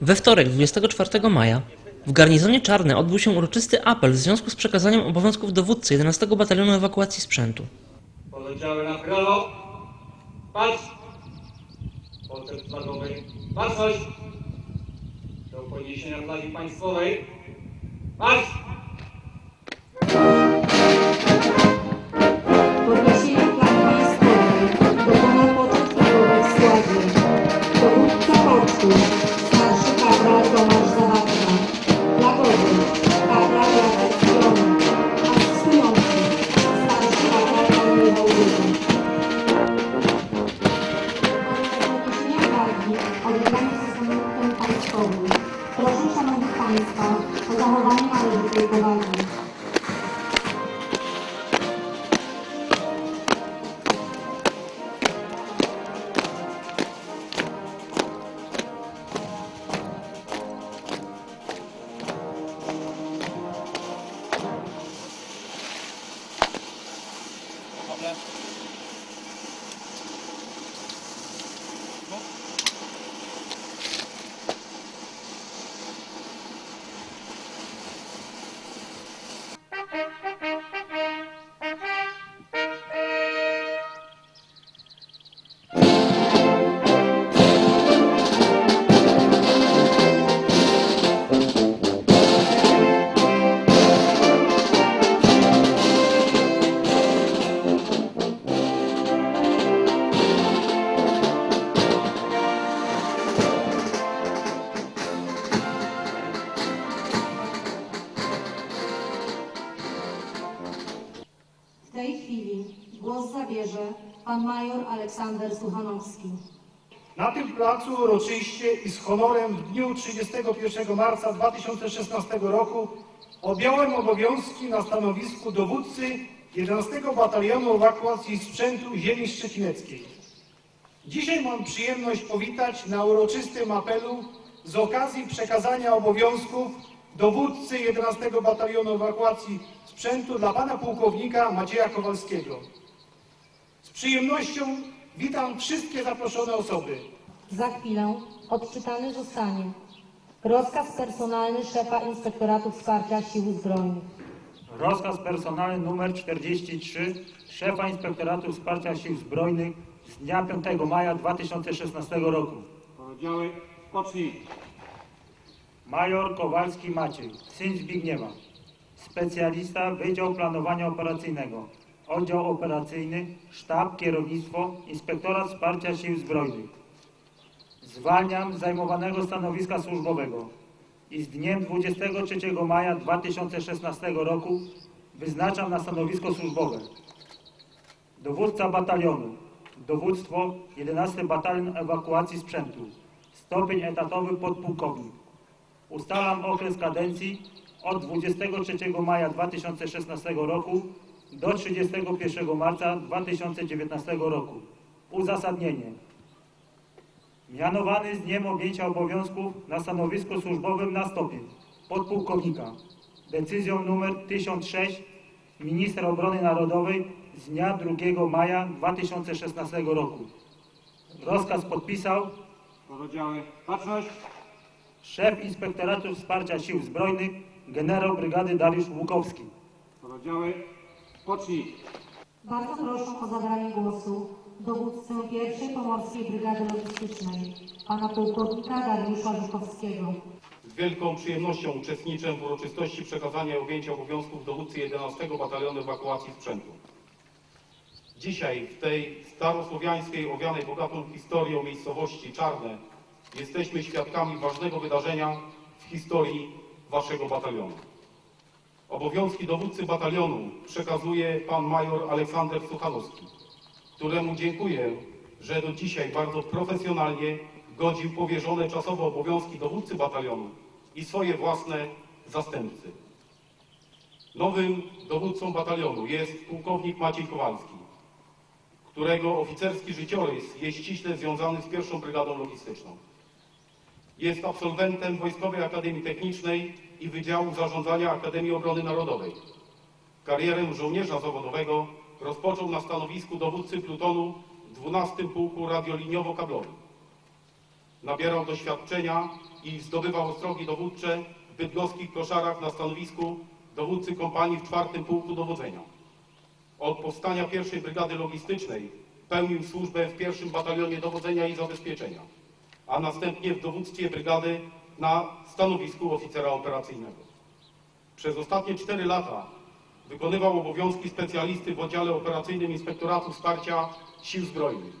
We wtorek 24 maja w garnizonie Czarne odbył się uroczysty apel w związku z przekazaniem obowiązków dowódcy 11 Batalionu Ewakuacji Sprzętu. Poleciały na krolo. Patrz! Poczet flagowy. Patrzność! Do podniesienia flagi państwowej. Patrz! Podniesienie flagi państwowej. Dowódca Na tym placu uroczyście i z honorem w dniu 31 marca 2016 roku objąłem obowiązki na stanowisku dowódcy 11 Batalionu Ewakuacji Sprzętu Ziemi Szczecineckiej. Dzisiaj mam przyjemność powitać na uroczystym apelu z okazji przekazania obowiązków dowódcy 11 Batalionu Ewakuacji Sprzętu dla pana pułkownika Macieja Kowalskiego. Z przyjemnością witam wszystkie zaproszone osoby. Za chwilę odczytany zostanie rozkaz personalny szefa Inspektoratu Wsparcia Sił Zbrojnych. Rozkaz personalny nr 43 szefa Inspektoratu Wsparcia Sił Zbrojnych z dnia 5 maja 2016 roku. Oddziały, pocznij. Major Kowalski Maciej, syn Zbigniewa. Specjalista Wydział Planowania Operacyjnego. Oddział Operacyjny, Sztab, Kierownictwo, Inspektorat Wsparcia Sił Zbrojnych. Zwalniam zajmowanego stanowiska służbowego i z dniem 23 maja 2016 roku wyznaczam na stanowisko służbowe. Dowódca batalionu, dowództwo 11 Batalion Ewakuacji Sprzętu, stopień etatowy podpułkownik. Ustalam okres kadencji od 23 maja 2016 roku do 31 marca 2019 roku. Uzasadnienie. Mianowany z dniem objęcia obowiązków na stanowisku służbowym na stopień podpułkownika decyzją nr 1006 ministra obrony narodowej z dnia 2 maja 2016 roku. Rozkaz podpisał patrzność. szef Inspektoratu Wsparcia Sił Zbrojnych generał brygady Dariusz Łukowski. Oddziały, pocznij. Bardzo proszę o zabranie głosu dowódcę pierwszej Pomorskiej Brygady Logistycznej, pana pułkownika Dariusza Żukowskiego. Z wielką przyjemnością uczestniczę w uroczystości przekazania i objęcia obowiązków dowódcy 11 Batalionu Ewakuacji Sprzętu. Dzisiaj w tej starosłowiańskiej, owianej bogatą historią miejscowości Czarne jesteśmy świadkami ważnego wydarzenia w historii Waszego batalionu. Obowiązki dowódcy batalionu przekazuje pan major Aleksander Suchanowski, któremu dziękuję, że do dzisiaj bardzo profesjonalnie godził powierzone czasowo obowiązki dowódcy batalionu i swoje własne zastępcy. Nowym dowódcą batalionu jest pułkownik Maciej Kowalski, którego oficerski życiorys jest ściśle związany z pierwszą brygadą logistyczną. Jest absolwentem Wojskowej Akademii Technicznej i Wydziału Zarządzania Akademii Obrony Narodowej. Karierę żołnierza zawodowego rozpoczął na stanowisku dowódcy plutonu w 12 Pułku Radioliniowo-Kablowym. nabierał doświadczenia i zdobywał ostrogi dowódcze w bydgoskich koszarach na stanowisku dowódcy kompanii w czwartym pułku dowodzenia. Od powstania pierwszej brygady logistycznej pełnił służbę w pierwszym batalionie dowodzenia i zabezpieczenia, a następnie w dowództwie brygady na stanowisku oficera operacyjnego. Przez ostatnie cztery lata wykonywał obowiązki specjalisty w oddziale operacyjnym Inspektoratu Wsparcia Sił Zbrojnych.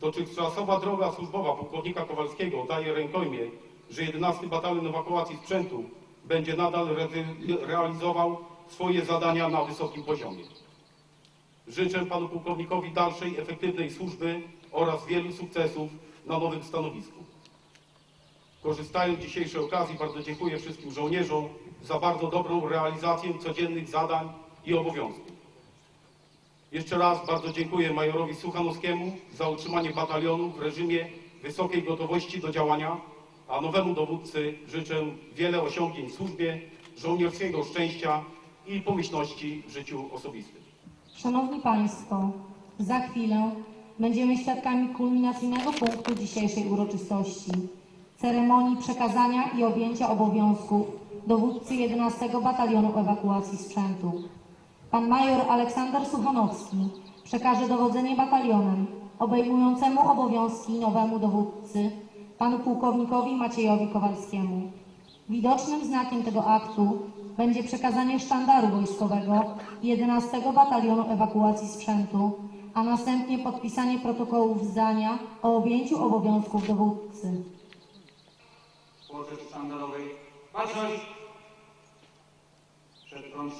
Dotychczasowa droga służbowa pułkownika Kowalskiego daje rękojmię, że 11 Batalion Ewakuacji Sprzętu będzie nadal re realizował swoje zadania na wysokim poziomie. Życzę panu pułkownikowi dalszej efektywnej służby oraz wielu sukcesów na nowym stanowisku. Korzystając z dzisiejszej okazji, bardzo dziękuję wszystkim żołnierzom za bardzo dobrą realizację codziennych zadań i obowiązków. Jeszcze raz bardzo dziękuję majorowi Suchanowskiemu za utrzymanie batalionu w reżimie wysokiej gotowości do działania, a nowemu dowódcy życzę wiele osiągnięć w służbie, żołnierskiego szczęścia i pomyślności w życiu osobistym. Szanowni Państwo, za chwilę będziemy świadkami kulminacyjnego punktu dzisiejszej uroczystości ceremonii przekazania i objęcia obowiązków dowódcy 11 Batalionu Ewakuacji Sprzętu. Pan major Aleksander Suchanowski przekaże dowodzenie batalionem obejmującemu obowiązki nowemu dowódcy, panu pułkownikowi Maciejowi Kowalskiemu. Widocznym znakiem tego aktu będzie przekazanie sztandaru wojskowego 11 Batalionu Ewakuacji Sprzętu, a następnie podpisanie protokołów zdania o objęciu obowiązków dowódcy. Płoczek sztandarowej. Baczność. Przed front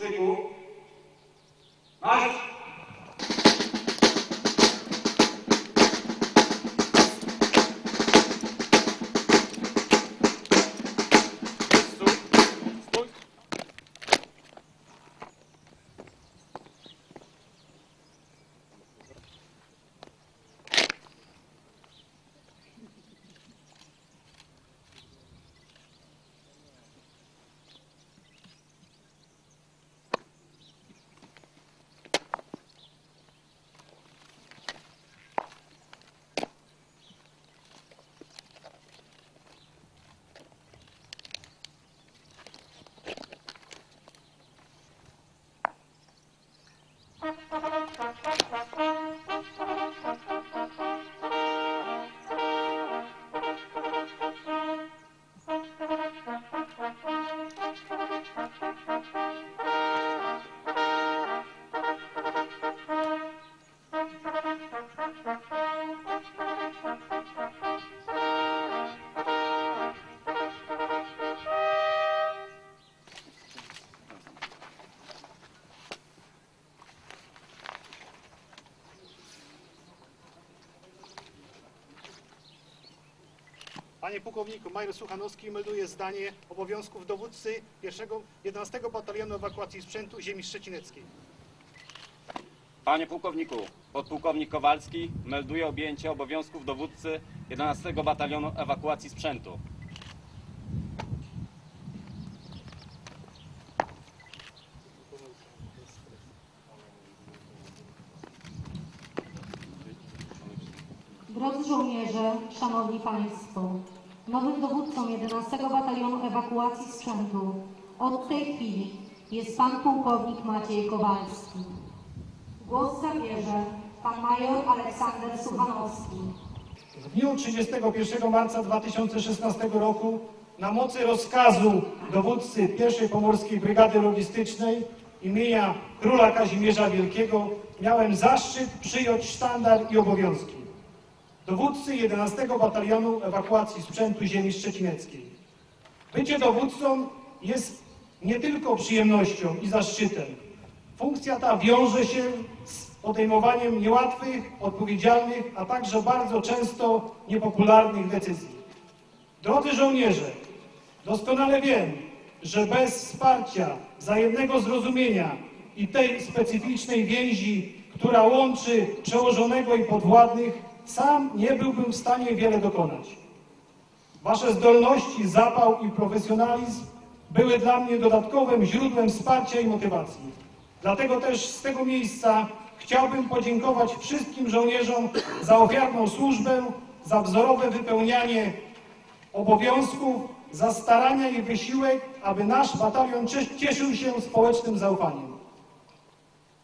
Panie pułkowniku, major Suchanowski melduje zdanie obowiązków dowódcy 1, 11 Batalionu Ewakuacji Sprzętu Ziemi Szczecineckiej. Panie pułkowniku, podpułkownik Kowalski melduje objęcie obowiązków dowódcy 11 Batalionu Ewakuacji Sprzętu. Drodzy żołnierze, szanowni państwo, nowym dowódcą 11 Batalionu Ewakuacji Sprzętu od tej chwili jest pan pułkownik Maciej Kowalski. Głos zabierze pan major Aleksander Suchanowski. W dniu 31 marca 2016 roku na mocy rozkazu dowódcy pierwszej Pomorskiej Brygady Logistycznej imienia Króla Kazimierza Wielkiego miałem zaszczyt przyjąć sztandar i obowiązki dowódcy 11 Batalionu Ewakuacji Sprzętu Ziemi Szczecineckiej. Bycie dowódcą jest nie tylko przyjemnością i zaszczytem. Funkcja ta wiąże się z podejmowaniem niełatwych, odpowiedzialnych, a także bardzo często niepopularnych decyzji. Drodzy żołnierze, doskonale wiem, że bez wsparcia, wzajemnego zrozumienia i tej specyficznej więzi, która łączy przełożonego i podwładnych, sam nie byłbym w stanie wiele dokonać. Wasze zdolności, zapał i profesjonalizm były dla mnie dodatkowym źródłem wsparcia i motywacji. Dlatego też z tego miejsca chciałbym podziękować wszystkim żołnierzom za ofiarną służbę, za wzorowe wypełnianie obowiązków, za starania i wysiłek, aby nasz batalion cie- cieszył się społecznym zaufaniem.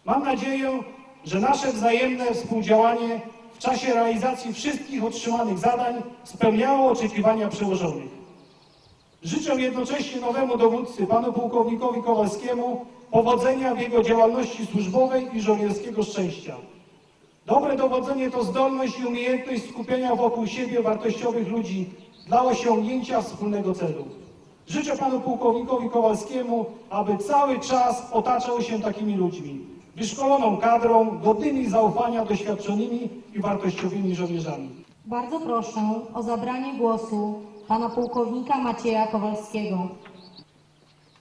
Mam nadzieję, że nasze wzajemne współdziałanie czasie realizacji wszystkich otrzymanych zadań spełniało oczekiwania przełożonych. Życzę jednocześnie nowemu dowódcy, panu pułkownikowi Kowalskiemu, powodzenia w jego działalności służbowej i żołnierskiego szczęścia. Dobre dowodzenie to zdolność i umiejętność skupienia wokół siebie wartościowych ludzi dla osiągnięcia wspólnego celu. Życzę panu pułkownikowi Kowalskiemu, aby cały czas otaczał się takimi ludźmi, wyszkoloną kadrą, godnymi zaufania, doświadczonymi i wartościowymi żołnierzami. Bardzo proszę o zabranie głosu pana pułkownika Macieja Kowalskiego.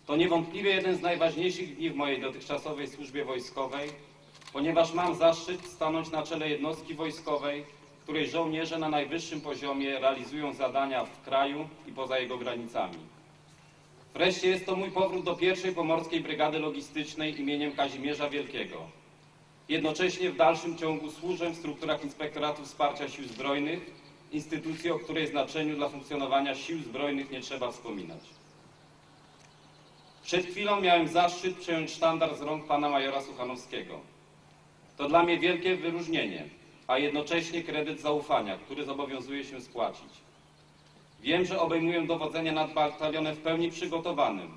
To niewątpliwie jeden z najważniejszych dni w mojej dotychczasowej służbie wojskowej, ponieważ mam zaszczyt stanąć na czele jednostki wojskowej, której żołnierze na najwyższym poziomie realizują zadania w kraju i poza jego granicami. Wreszcie jest to mój powrót do pierwszej Pomorskiej Brygady Logistycznej imieniem Kazimierza Wielkiego. Jednocześnie w dalszym ciągu służę w strukturach Inspektoratu Wsparcia Sił Zbrojnych, instytucji, o której znaczeniu dla funkcjonowania Sił Zbrojnych nie trzeba wspominać. Przed chwilą miałem zaszczyt przejąć sztandar z rąk pana majora Suchanowskiego. To dla mnie wielkie wyróżnienie, a jednocześnie kredyt zaufania, który zobowiązuję się spłacić. Wiem, że obejmuję dowodzenie nad batalionem w pełni przygotowanym,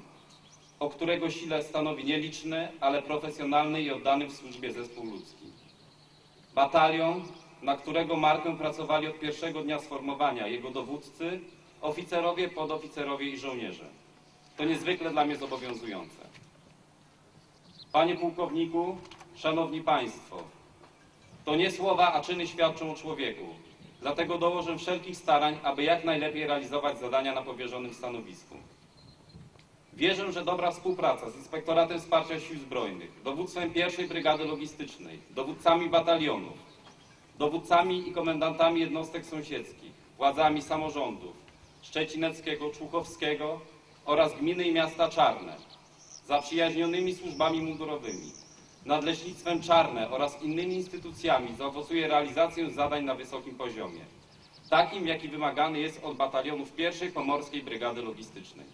o którego sile stanowi nieliczny, ale profesjonalny i oddany w służbie zespół ludzki. Batalion, na którego markę pracowali od pierwszego dnia sformowania jego dowódcy, oficerowie, podoficerowie i żołnierze. To niezwykle dla mnie zobowiązujące. Panie pułkowniku, szanowni państwo, to nie słowa, a czyny świadczą o człowieku. Dlatego dołożę wszelkich starań, aby jak najlepiej realizować zadania na powierzonym stanowisku. Wierzę, że dobra współpraca z Inspektoratem Wsparcia Sił Zbrojnych, dowództwem pierwszej Brygady Logistycznej, dowódcami batalionów, dowódcami i komendantami jednostek sąsiedzkich, władzami samorządów Szczecineckiego, Człuchowskiego oraz gminy i miasta Czarne, zaprzyjaźnionymi służbami mundurowymi, Nadleśnictwem Czarne oraz innymi instytucjami zaowocuje realizację zadań na wysokim poziomie, takim jaki wymagany jest od batalionów pierwszej Pomorskiej Brygady Logistycznej.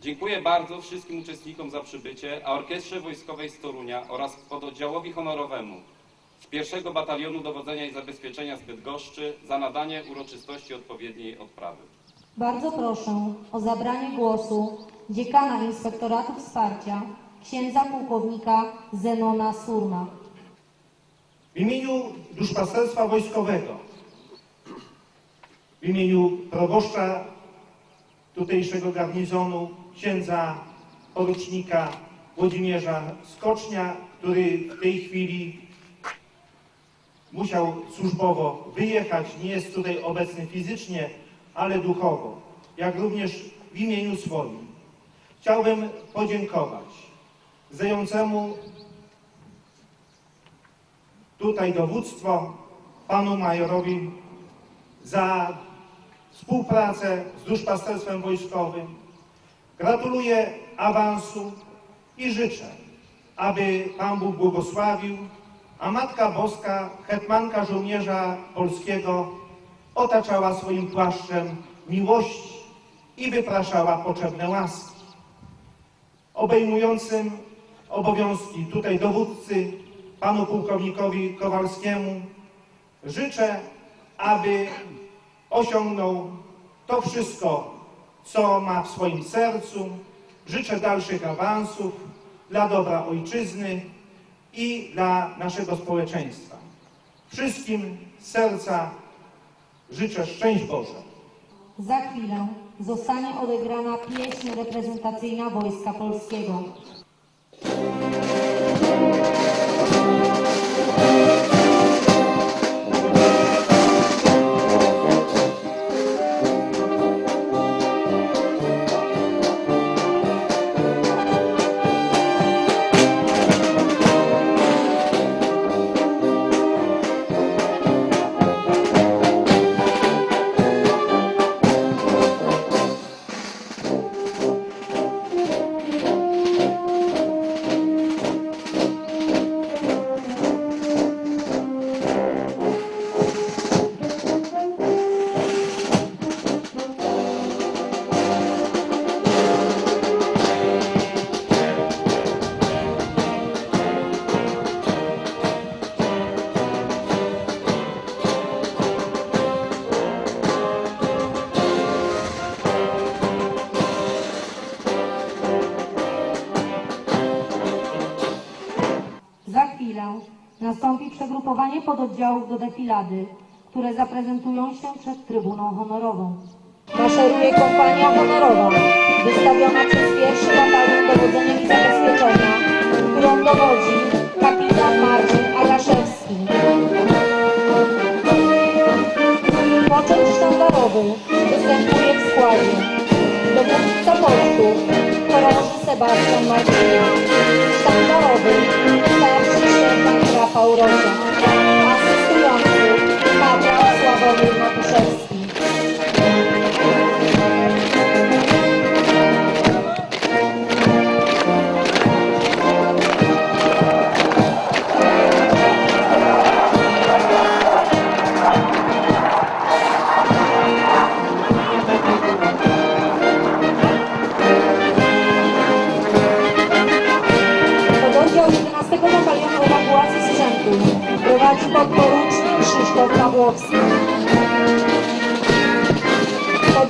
Dziękuję bardzo wszystkim uczestnikom za przybycie, a Orkiestrze Wojskowej z Torunia oraz pododdziałowi honorowemu z pierwszego Batalionu Dowodzenia i Zabezpieczenia z Bydgoszczy za nadanie uroczystości odpowiedniej odprawy. Bardzo proszę o zabranie głosu dziekana Inspektoratu Wsparcia, księdza pułkownika Zenona Surma. W imieniu Duszpasterstwa Wojskowego, w imieniu proboszcza tutejszego garnizonu, księdza porucznika Włodzimierza Skocznia, który w tej chwili musiał służbowo wyjechać, nie jest tutaj obecny fizycznie, ale duchowo, jak również w imieniu swoim. Chciałbym podziękować zającemu tutaj dowództwo, panu majorowi za współpracę z duszpasterstwem wojskowym. Gratuluję awansu i życzę, aby Pan Bóg błogosławił, a Matka Boska, hetmanka żołnierza polskiego, otaczała swoim płaszczem miłości i wypraszała potrzebne łaski. Obejmującym obowiązki tutaj dowódcy, panu pułkownikowi Kowalskiemu, życzę, aby osiągnął to wszystko, co ma w swoim sercu. Życzę dalszych awansów dla dobra ojczyzny i dla naszego społeczeństwa. Wszystkim z serca życzę szczęść Boże. Za chwilę zostanie odegrana pieśń reprezentacyjna Wojska Polskiego. Ulokowanie pododdziałów do defilady, które zaprezentują się przed Trybuną Honorową. Maszeruje kompania honorowa, wystawiona przez pierwszy batalion dowodzenia i zabezpieczenia, którą dowodzi kapitan Marcin Agaszewski. Poczet sztandarowy występuje w składzie dowódca portu chorąży Sebastian Martyniak, sztandarowy 好多钱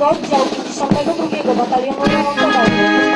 Pododdział 52 Batalionu Remontowego